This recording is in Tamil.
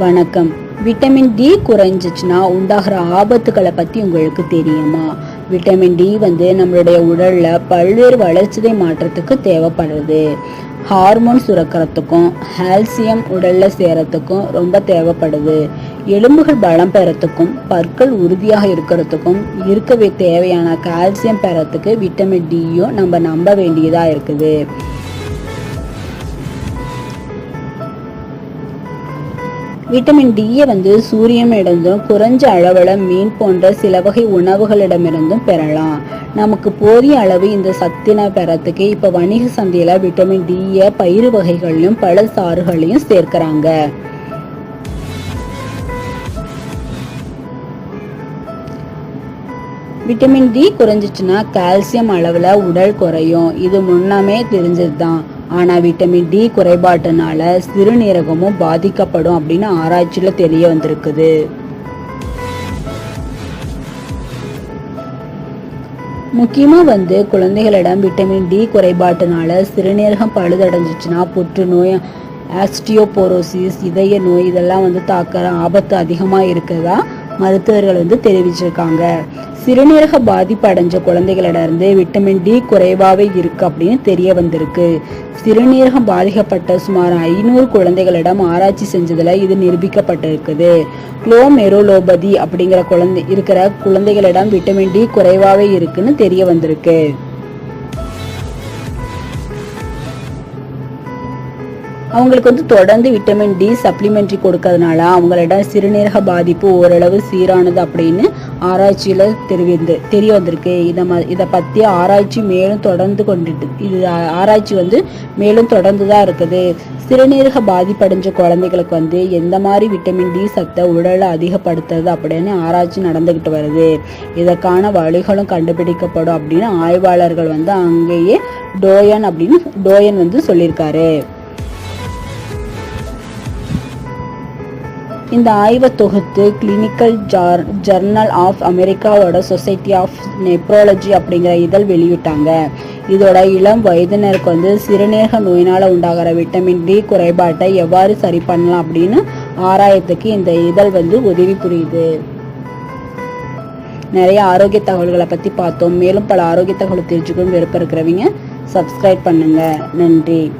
வணக்கம். விட்டமின் டி குறைஞ்சிச்சுன்னா உண்டாகிற ஆபத்துக்களை பற்றி உங்களுக்கு தெரியுமா? விட்டமின் டி வந்து நம்மளுடைய உடலில் பல்வேறு வளர்ச்சிதை மாற்றத்துக்கு தேவைப்படுது. ஹார்மோன் சுரக்கிறதுக்கும் கால்சியம் உடலில் சேரத்துக்கும் ரொம்ப தேவைப்படுது. எலும்புகள் பலம் பெறத்துக்கும் பற்கள் உறுதியாக இருக்கிறதுக்கும் இருக்கவே தேவையான கால்சியம் பெறத்துக்கு விட்டமின் டியும் நம்ம நம்ப வேண்டியதாக இருக்குது. விட்டமின் டியை வந்து சூரியனிடந்தும் குறைஞ்ச அளவில் மீன் போன்ற சில வகை உணவுகளிடமிருந்தும் பெறலாம். நமக்கு போதிய அளவு இந்த சத்தினை பெறத்துக்கு இப்போ வணிக சந்தையில் விட்டமின் டியை பயிறு வகைகளையும் பல சாறுகளையும் சேர்க்கிறாங்க. விட்டமின் டி குறைஞ்சிச்சுன்னா கால்சியம் அளவில் உடல் குறையும். இது முன்னமே தெரிஞ்சது தான் ஆனால் விட்டமின் டி குறைபாட்டுனால சிறுநீரகமும் பாதிக்கப்படும் அப்படின்னு ஆராய்ச்சியில் தெரிய வந்திருக்குது. முக்கியமாக வந்து குழந்தைகளிடம் விட்டமின் டி குறைபாட்டுனால சிறுநீரகம் பழுதடைஞ்சிச்சுன்னா புற்றுநோய் ஆஸ்டியோபோரோசிஸ் இதய நோய் இதெல்லாம் வந்து தாக்கிற ஆபத்து அதிகமாக இருக்கிறதா மருத்துவர்கள் வந்து தெரிவிச்சிருக்காங்க. சிறுநீரக பாதிப்பு அடைஞ்ச குழந்தைகளிடந்து விட்டமின் டி குறைவாகவே இருக்கு அப்படின்னு தெரிய வந்திருக்கு. சிறுநீரகம் பாதிக்கப்பட்ட சுமார் ஐநூறு குழந்தைகளிடம் ஆராய்ச்சி செஞ்சதில் இது நிரூபிக்கப்பட்டிருக்குது. குளோமெரோலோபதி அப்படிங்கிற குழந்தை இருக்கிற குழந்தைகளிடம் விட்டமின் டி குறைவாகவே இருக்குன்னு தெரிய வந்திருக்கு. அவங்களுக்கு வந்து தொடர்ந்து விட்டமின் டி சப்ளிமெண்ட்ரி கொடுக்கறதுனால அவங்களிடம் சிறுநீரக பாதிப்பு ஓரளவு சீரானது அப்படின்னு ஆராய்ச்சியில் தெரிவிந்து தெரிய வந்திருக்கு. இதை ம இதை பற்றி ஆராய்ச்சி மேலும் தொடர்ந்து கொண்டுட்டு இது ஆராய்ச்சி வந்து மேலும் தொடர்ந்து தான் இருக்குது. சிறுநீரக பாதிப்படைஞ்ச குழந்தைகளுக்கு வந்து எந்த மாதிரி விட்டமின் டி சத்தை உடலை அதிகப்படுத்துறது அப்படின்னு ஆராய்ச்சி நடந்துக்கிட்டு வருது. இதற்கான வழிகளும் கண்டுபிடிக்கப்படும் அப்படின்னு ஆய்வாளர்கள் வந்து அங்கேயே டோயன் அப்படின்னு டோயன் வந்து சொல்லியிருக்காரு. இந்த ஆய்வை தொகுத்து கிளினிக்கல் ஜார் ஜர்னல் ஆஃப் அமெரிக்காவோட சொசைட்டி ஆஃப் நெப்ரோலஜி அப்படிங்கிற இதழ் வெளியிட்டாங்க. இதோட இளம் வயதினருக்கு வந்து சிறுநீரக நோயினால் உண்டாகிற விட்டமின் டி குறைபாட்டை எவ்வாறு சரி பண்ணலாம் அப்படின்னு ஆராயத்துக்கு இந்த இதழ் வந்து உதவி புரியுது. நிறைய ஆரோக்கிய தகவல்களை பற்றி பார்த்தோம். மேலும் பல ஆரோக்கிய தகவல் தெரிஞ்சுக்கணும் விருப்பம் இருக்கிறவங்க சப்ஸ்கிரைப் பண்ணுங்க. நன்றி.